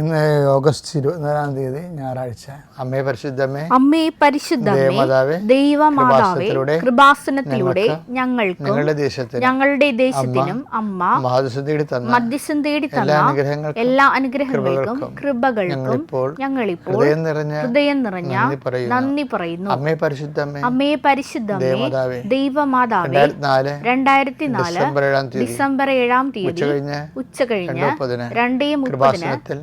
ഇന്ന് ഓഗസ്റ്റ് ഇരുപത്തിനാലാം തീയതി ഞായറാഴ്ച. അമ്മേ പരിശുദ്ധമേ അമ്മേ പരിശുദ്ധമേ ദേവമാതാവേ, കൃപാസനത്തിലൂടെ ഞങ്ങൾക്ക് ഞങ്ങളുടെ ദേശത്തിന് ഞങ്ങളുടെ ദേശത്തിനും അമ്മ മധ്യസ്ഥം തേടി തന്ന എല്ലാ അനുഗ്രഹങ്ങൾക്കും കൃപകൾക്കും ഞങ്ങളിപ്പോൾ ഹൃദയം നിറഞ്ഞ ഹൃദയം നിറഞ്ഞ നന്ദി പറയുന്നു. അമ്മേ പരിശുദ്ധമേ അമ്മേ പരിശുദ്ധമേ ദൈവമാതാവേ രണ്ടായിരത്തി നാല് ഡിസംബർ ഏഴാം തീയതി ഉച്ച കഴിഞ്ഞ് രണ്ടേ മുപ്പതിന് മുപ്പതിന്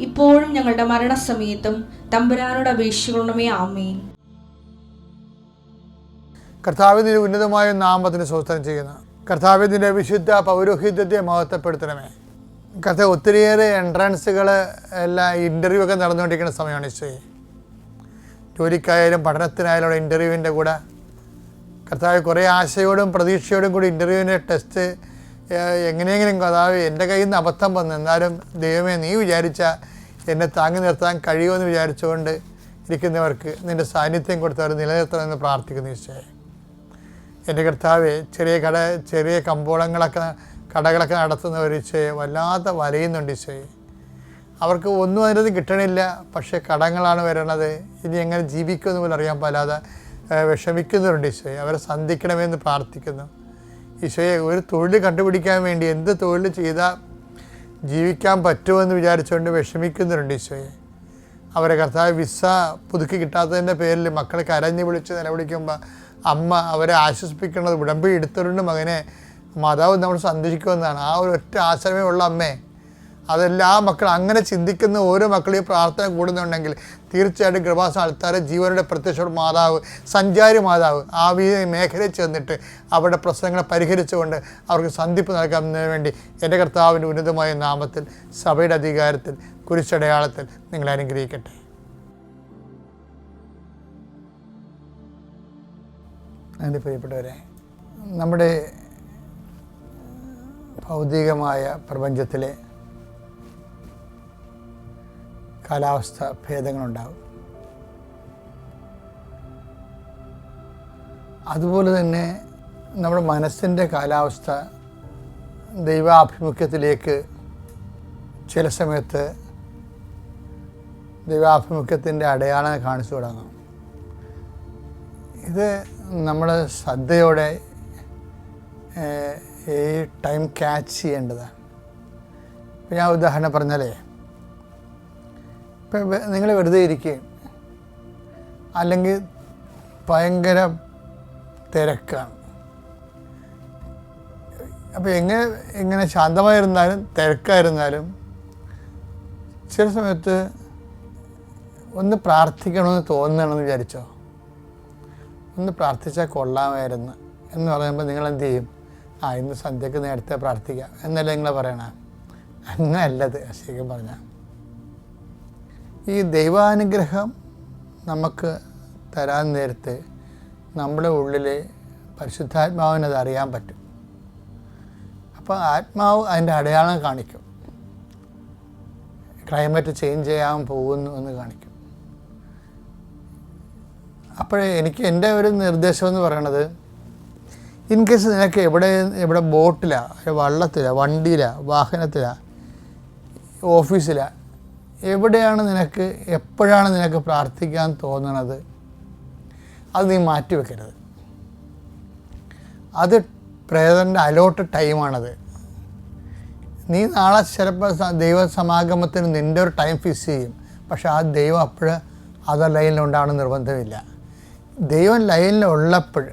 ഇപ്പോഴും ഞങ്ങളുടെ മരണസമയത്തും തമ്പുരാനോട് അപേക്ഷിക്കണമേ ആമേൻ. കർത്താവിന്റെ ഉന്നതമായ നാമത്തിന് സ്വസ്ഥനം ചെയ്യുന്നു. കർത്താവിന്റെ വിശുദ്ധ പൗരോഹിത്യത്തെ മഹത്വപ്പെടുത്തണമേ. കർത്താവ് ഒത്തിരിയേറെ എൻട്രൻസുകൾ എല്ലാം ഇന്റർവ്യൂ ഒക്കെ നടന്നുകൊണ്ടിരിക്കുന്ന സമയമാണ് ഈശോയെ. ജോലിക്കായാലും പഠനത്തിനായാലും ഇന്റർവ്യൂവിന്റെ കൂടെ. കർത്താവ് കുറേ ആശയോടും പ്രതീക്ഷയോടും കൂടി ഇന്റർവ്യൂവിന്റെ ടെസ്റ്റ് എങ്ങനെയെങ്കിലും കഥാവ് എന്റെ കയ്യിൽ നിന്ന് അബദ്ധം വന്നു. എന്നാലും ദൈവമേ നീ വിചാരിച്ച എന്നെ താങ്ങി നിർത്താൻ കഴിയുമെന്ന് വിചാരിച്ചുകൊണ്ട് ഇരിക്കുന്നവർക്ക് നിന്റെ സാന്നിധ്യം കൊടുത്തവർ നിലനിർത്തണമെന്ന് പ്രാർത്ഥിക്കുന്നു ഈശോയെ. എന്റെ കർത്താവെ ചെറിയ കട ചെറിയ കമ്പോളങ്ങളൊക്കെ കടകളൊക്കെ നടത്തുന്നവർ ഈശോയെ വല്ലാത്ത വലയുന്നുണ്ട് ഈശോയെ. അവർക്ക് ഒന്നും അതിനകത്ത് കിട്ടണില്ല പക്ഷേ കടങ്ങളാണ് വരണത്. ഇനി എങ്ങനെ ജീവിക്കുമെന്ന് പോലും അറിയാൻ പാലാതെ വിഷമിക്കുന്നവരുണ്ട് ഈശോയെ. അവരെ സന്ധിക്കണമെന്ന് പ്രാർത്ഥിക്കുന്നു. ഈശോയെ ഒരു തൊഴിൽ കണ്ടുപിടിക്കാൻ വേണ്ടി എന്ത് തൊഴിൽ ചെയ്താൽ ജീവിക്കാൻ പറ്റുമെന്ന് വിചാരിച്ചുകൊണ്ട് വിഷമിക്കുന്നുണ്ട് ഈശോയെ. അവരെ കർത്താവ് വിസ പുതുക്കി കിട്ടാത്തതിന്റെ പേരിൽ മക്കളെ കരഞ്ഞു വിളിച്ച് നിലവിളിക്കുമ്പോൾ അമ്മ അവരെ ആശ്വസിപ്പിക്കുന്നത് ഉടമ്പി എടുത്തവരുണ്ട് മകനെ. മാതാവ് നമ്മൾ സന്ദർശിക്കുമെന്നാണ് ആ ഒരു ഒറ്റ ആശ്രമേ ഉള്ള അമ്മേ. അതെല്ലാ മക്കൾ അങ്ങനെ ചിന്തിക്കുന്ന ഓരോ മക്കളും ഈ പ്രാർത്ഥന കൂടുന്നുണ്ടെങ്കിൽ തീർച്ചയായിട്ടും കൃപാസ ആൾക്കാരെ ജീവനുടെ പ്രത്യക്ഷ മാതാവ് സഞ്ചാരി മാതാവ് ആ മേഖലയിൽ ചെന്നിട്ട് അവരുടെ പ്രശ്നങ്ങളെ പരിഹരിച്ചുകൊണ്ട് അവർക്ക് സന്ധിപ്പ് നൽകുന്നതിന് വേണ്ടി എന്റെ കർത്താവിന്റെ ഉന്നതമായ നാമത്തിൽ സഭയുടെ അധികാരത്തിൽ കുരിശടയാളത്തിൽ നിങ്ങളെ അനുഗ്രഹിക്കട്ടെ. എന്റെ പ്രിയപ്പെട്ടവരെ നമ്മുടെ ഭൗതികമായ പ്രപഞ്ചത്തിലെ കാലാവസ്ഥ ഭേദങ്ങളുണ്ടാകും അതുപോലെ തന്നെ നമ്മുടെ മനസ്സിന്റെ കാലാവസ്ഥ ദൈവാഭിമുഖ്യത്തിലേക്ക് ചില സമയത്ത് ദൈവാഭിമുഖ്യത്തിന്റെ അടയാളം കാണിച്ചു തുടങ്ങും. ഇത് നമ്മൾ ശ്രദ്ധയോടെ ഈ ടൈം ക്യാച്ച് ചെയ്യേണ്ടതാണ്. ഞാൻ ഉദാഹരണം പറഞ്ഞാലേ നിങ്ങൾ വെറുതെ ഇരിക്കുകയും അല്ലെങ്കിൽ ഭയങ്കര തിരക്കാണ്. അപ്പോൾ എങ്ങനെ എങ്ങനെ ശാന്തമായിരുന്നാലും തിരക്കായിരുന്നാലും ചില സമയത്ത് ഒന്ന് പ്രാർത്ഥിക്കണമെന്ന് തോന്നണമെന്ന് വിചാരിച്ചോ? ഒന്ന് പ്രാർത്ഥിച്ചാൽ കൊള്ളാമായിരുന്നു എന്ന് പറയുമ്പോൾ നിങ്ങൾ എന്ത് ചെയ്യും? ആ ഇന്ന് സന്ധ്യക്ക് നേരത്തെ പ്രാർത്ഥിക്കാം. എന്നല്ലേ നിങ്ങൾ പറയണേ? അങ്ങനല്ലത് ശരിക്കും പറഞ്ഞാൽ ഈ ദൈവാനുഗ്രഹം നമുക്ക് തരാൻ നേരത്തെ നമ്മുടെ ഉള്ളിൽ പരിശുദ്ധാത്മാവിനത് അറിയാൻ പറ്റും. അപ്പോൾ ആത്മാവ് അതിന്റെ അടയാളം കാണിക്കും. ക്ലൈമറ്റ് ചേഞ്ച് ചെയ്യാൻ പോകുന്നു എന്ന് കാണിക്കും. അപ്പോഴേ എനിക്ക് എന്റെ ഒരു നിർദ്ദേശം എന്ന് പറയണത് ഇൻ കേസ് നിനക്ക് എവിടെ എവിടെ ബോട്ടിലാണ് വള്ളത്തിലാണ് വണ്ടിയിലാണ് വാഹനത്തിലാണ് ഓഫീസിലാണ് എവിടെയാണ് നിനക്ക് എപ്പോഴാണ് നിനക്ക് പ്രാർത്ഥിക്കാൻ തോന്നണത്? അത് നീ മാറ്റിവെക്കരുത് അത് പ്രേതന്റെ അലോട്ട് ടൈമാണത്. നീ നാളെ ചിലപ്പോൾ ദൈവ സമാഗമത്തിന് നിന്റെ ഒരു ടൈം ഫിക്സ് ചെയ്യും. പക്ഷേ ആ ദൈവം അപ്പോഴ് അത് ലൈനിലുണ്ടാവണം നിർബന്ധമില്ല. ദൈവം ലൈനിലുള്ളപ്പോൾ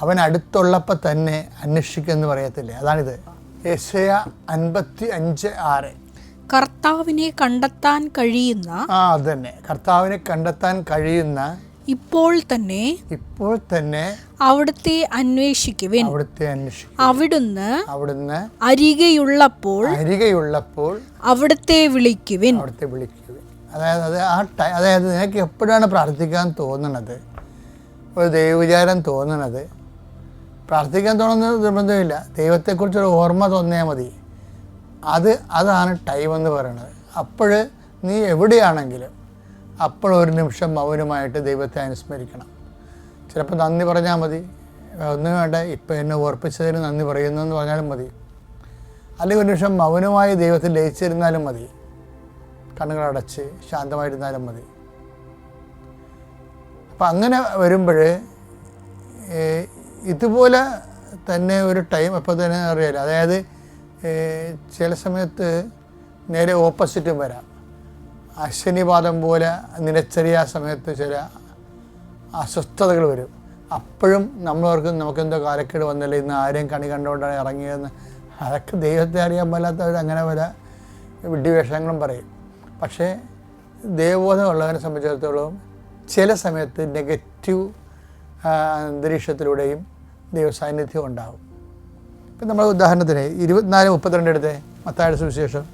അവൻ അടുത്തുള്ളപ്പോൾ തന്നെ അന്വേഷിക്കുമെന്ന് പറയത്തില്ലേ? അതാണിത്. യശയ അൻപത്തി അഞ്ച് ആറ്. കർത്താവിനെ കണ്ടെത്താൻ കഴിയുന്ന ആ അതന്നെ. കർത്താവിനെ കണ്ടെത്താൻ കഴിയുന്ന ഇപ്പോൾ തന്നെ ഇപ്പോൾ തന്നെ അവിടുത്തെ അന്വേഷിക്കുവിൻ. അവിടുത്തെ അവിടുന്ന് അവിടുന്ന് അരികെയുള്ളപ്പോൾ അരികെയുള്ളപ്പോൾ അവിടുത്തെ വിളിക്കുവിൻ. അവിടുത്തെ വിളിക്കുക അതായത് അത് ആ ടൈ അതായത് നിനക്ക് എപ്പോഴാണ് പ്രാർത്ഥിക്കാൻ തോന്നണത്? ഒരു ദൈവവിചാരം തോന്നണത്? പ്രാർത്ഥിക്കാൻ തോന്നുന്നത് നിർബന്ധമില്ല. ദൈവത്തെക്കുറിച്ചൊരു ഓർമ്മ തോന്നിയാൽ മതി. അത് അതാണ് ടൈം എന്ന് പറയുന്നത്. അപ്പോൾ നീ എവിടെയാണെങ്കിലും അപ്പോൾ ഒരു നിമിഷം മൗനമായിട്ട് ദൈവത്തെ അനുസ്മരിക്കണം. ചിലപ്പോൾ നന്ദി പറഞ്ഞാൽ മതി. ഒന്നും വേണ്ട. ഇപ്പം എന്നെ ഓർപ്പിച്ചതിന് നന്ദി പറയുന്നു എന്ന് പറഞ്ഞാലും മതി. അല്ലെങ്കിൽ ഒരു നിമിഷം മൗനമായി ദൈവത്തിൽ ലയിച്ചിരുന്നാലും മതി. കണ്ണുകളടച്ച് ശാന്തമായിരുന്നാലും മതി. അപ്പം അങ്ങനെ വരുമ്പോൾ ഇതുപോലെ തന്നെ ഒരു ടൈം അപ്പോൾ തന്നെ അറിയാലോ. അതായത് ചില സമയത്ത് നേരെ ഓപ്പോസിറ്റും വരാം. അശ്വനിപാതം പോലെ നിലച്ചെറിയ സമയത്ത് ചില അസ്വസ്ഥതകൾ വരും. അപ്പോഴും നമ്മളവർക്ക് നമുക്കെന്തോ കാലക്കേട് വന്നില്ല ഇന്ന് ആരെയും കണി കണ്ടുകൊണ്ടാണ് ഇറങ്ങിയതെന്ന്. അതൊക്കെ ദൈവത്തെ അറിയാൻ പാലാത്തവർ അങ്ങനെ പല വിഡ്ഢിവേഷങ്ങളും പറയും. പക്ഷേ ദൈവബോധമുള്ളവരെ സംബന്ധിച്ചിടത്തോളം ചില സമയത്ത് നെഗറ്റീവ് അന്തരീക്ഷത്തിലൂടെയും ദൈവസാന്നിധ്യം ഉണ്ടാകും ഇപ്പം നമ്മൾ ഉദാഹരണത്തിന് ഇരുപത്തിനാല് മുപ്പത്തിരണ്ട് എടുത്തേ മത്തായുടെ സുവിശേഷം.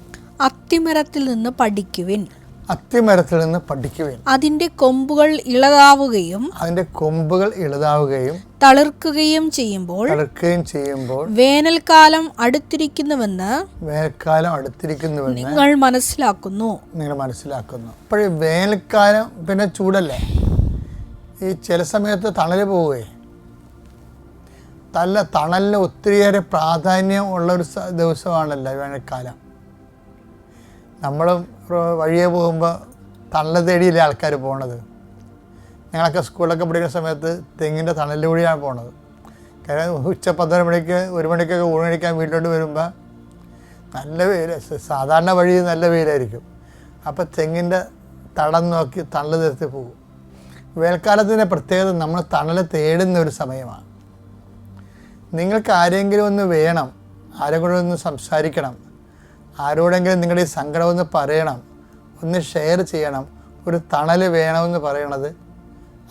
അത്തിമരത്തിൽ നിന്ന് പഠിക്കുവിൻ. അത്തിമരത്തിൽ നിന്ന് പഠിക്കുകയും അതിന്റെ കൊമ്പുകൾ ഇളതാവുകയും അതിന്റെ കൊമ്പുകൾ ഇളതാവുകയും തളിർക്കുകയും ചെയ്യുമ്പോൾ തളിർക്കുകയും ചെയ്യുമ്പോൾ വേനൽക്കാലം അടുത്തിരിക്കുന്നുവെന്ന് വേനൽക്കാലം അടുത്തിരിക്കുന്നുവെന്ന് നിങ്ങൾ മനസ്സിലാക്കുന്നു. നിങ്ങൾ മനസ്സിലാക്കുന്നു. അപ്പോഴേ വേനൽക്കാലം പിന്നെ ചൂടല്ലേ? ഈ ചില സമയത്ത് തണൽ പോവുകയെ. തല്ല തണലിന് ഒത്തിരിയേറെ പ്രാധാന്യം ഉള്ള ഒരു സ- ദിവസമാണല്ലോ വേനൽക്കാലം. നമ്മൾ വഴിയെ പോകുമ്പോൾ തണൽ തേടിയില്ലേ ആൾക്കാർ പോണത്. ഞങ്ങളൊക്കെ സ്കൂളൊക്കെ പഠിക്കുന്ന സമയത്ത് തെങ്ങിന്റെ തണലിലൂടെയാണ് പോണത്. കാരണം ഉച്ച പത്തര മണിക്ക് ഒരു മണിക്കൊക്കെ ഊണ് കഴിക്കാൻ വീട്ടിലോട്ട് വരുമ്പോൾ നല്ല വെയിൽ സാധാരണ വഴി നല്ല വെയിലായിരിക്കും. അപ്പോൾ തെങ്ങിന്റെ തടം നോക്കി തണൽ നിർത്തി പോകും. വേൽക്കാലത്തിന്റെ പ്രത്യേകത നമ്മൾ തണൽ തേടുന്ന ഒരു സമയമാണ്. നിങ്ങൾക്ക് ആരെങ്കിലും ഒന്ന് വേണം ആരെങ്കിലും ഒന്ന് സംസാരിക്കണം ആരോടെങ്കിലും നിങ്ങളുടെ ഈ സങ്കടം ഒന്ന് പറയണം ഒന്ന് ഷെയർ ചെയ്യണം ഒരു തണൽ വേണമെന്ന് പറയണത്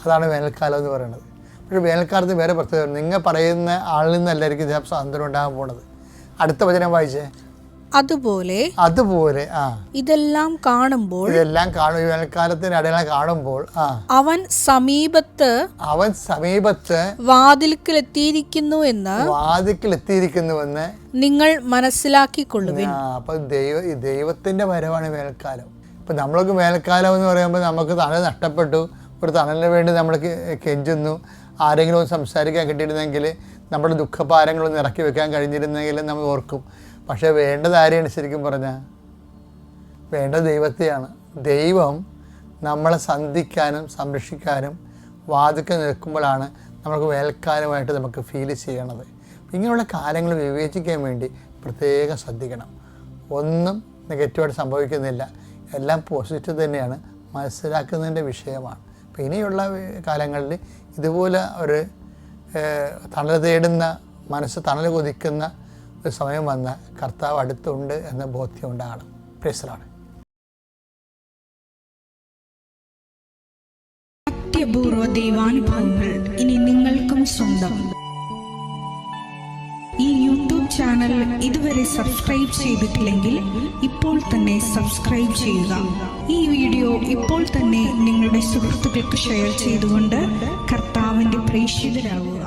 അതാണ് വേനൽക്കാലം എന്ന് പറയുന്നത്. പക്ഷേ വേനൽക്കാലത്ത് വേറെ പ്രത്യേകത നിങ്ങൾ പറയുന്ന ആളിൽ നിന്നല്ലായിരിക്കും ചിലപ്പോൾ സ്വാതന്ത്ര്യം ഉണ്ടാകാൻ പോണത് അടുത്ത വചനം വായിച്ചേ. അതുപോലെ അതുപോലെ ആ. ഇതെല്ലാം കാണുമ്പോൾ ഇതെല്ലാം കാണും. ഈ വേനൽക്കാലത്തിന് അടയാളം കാണുമ്പോൾ ആ. അവൻ സമീപത്ത് അവൻ സമീപത്ത് വാതിൽക്കലെത്തിയിരിക്കുന്നു എന്ന് വാതിക്കൽ എത്തിയിരിക്കുന്നുവെന്ന് നിങ്ങൾ മനസ്സിലാക്കിക്കൊള്ളുവിൻ. ആ അപ്പൊ ദൈവ ഈ ദൈവത്തിന്റെ വരവാണ് വേനൽക്കാലം. ഇപ്പൊ നമ്മളൊക്കെ വേനൽക്കാലം എന്ന് പറയുമ്പോൾ നമുക്ക് തണൽ നഷ്ടപ്പെട്ടു. ഒരു തണലിന് വേണ്ടി നമ്മൾ കെ- കെഞ്ചുന്നു. ആരെങ്കിലും ഒന്ന് സംസാരിക്കാൻ കിട്ടിയിരുന്നെങ്കിൽ നമ്മുടെ ദുഃഖഭാരങ്ങളൊന്ന് ഇറക്കി വെക്കാൻ കഴിഞ്ഞിരുന്നെങ്കിൽ നമ്മൾ ഓർക്കും. പക്ഷേ വേണ്ടത് ആരെയാണ് ശരിക്കും പറഞ്ഞാൽ വേണ്ട ദൈവത്തെയാണ്. ദൈവം നമ്മളെ സന്ധിക്കാനും സംരക്ഷിക്കാനും വാതിക്കൽ നിൽക്കുമ്പോഴാണ് നമുക്ക് വേൽക്കാലമായിട്ട് നമുക്ക് ഫീൽ ചെയ്യണത്. ഇങ്ങനെയുള്ള കാര്യങ്ങൾ വിവേചിക്കാൻ വേണ്ടി പ്രത്യേകം ശ്രദ്ധിക്കണം. ഒന്നും നെഗറ്റീവായിട്ട് സംഭവിക്കുന്നില്ല. എല്ലാം പോസിറ്റീവ് തന്നെയാണ്. മനസ്സിലാക്കുന്നതിന്റെ വിഷയമാണ്. അപ്പോൾ ഇനിയുള്ള കാലങ്ങളിൽ ഇതുപോലെ ഒരു തണൽ തേടുന്ന മനസ്സ് തണൽ കൊതിക്കുന്ന ഒരു സമയം വന്ന കർത്താവ് അടുത്തുണ്ട് എന്ന ബോധ്യം ഉണ്ടാകണം. പ്രേസലാണ് അത്യപൂർവ ദൈവാനുഭവങ്ങൾ ഇനി നിങ്ങൾക്കും സ്വന്തം. ഈ യൂട്യൂബ് ചാനൽ ഇതുവരെ സബ്സ്ക്രൈബ് ചെയ്തിട്ടില്ലെങ്കിൽ ഇപ്പോൾ തന്നെ സബ്സ്ക്രൈബ് ചെയ്യുക. ഈ വീഡിയോ ഇപ്പോൾ തന്നെ നിങ്ങളുടെ സുഹൃത്തുക്കൾക്ക് ഷെയർ ചെയ്തുകൊണ്ട് കർത്താവിന്റെ പ്രേക്ഷിതരാകുക.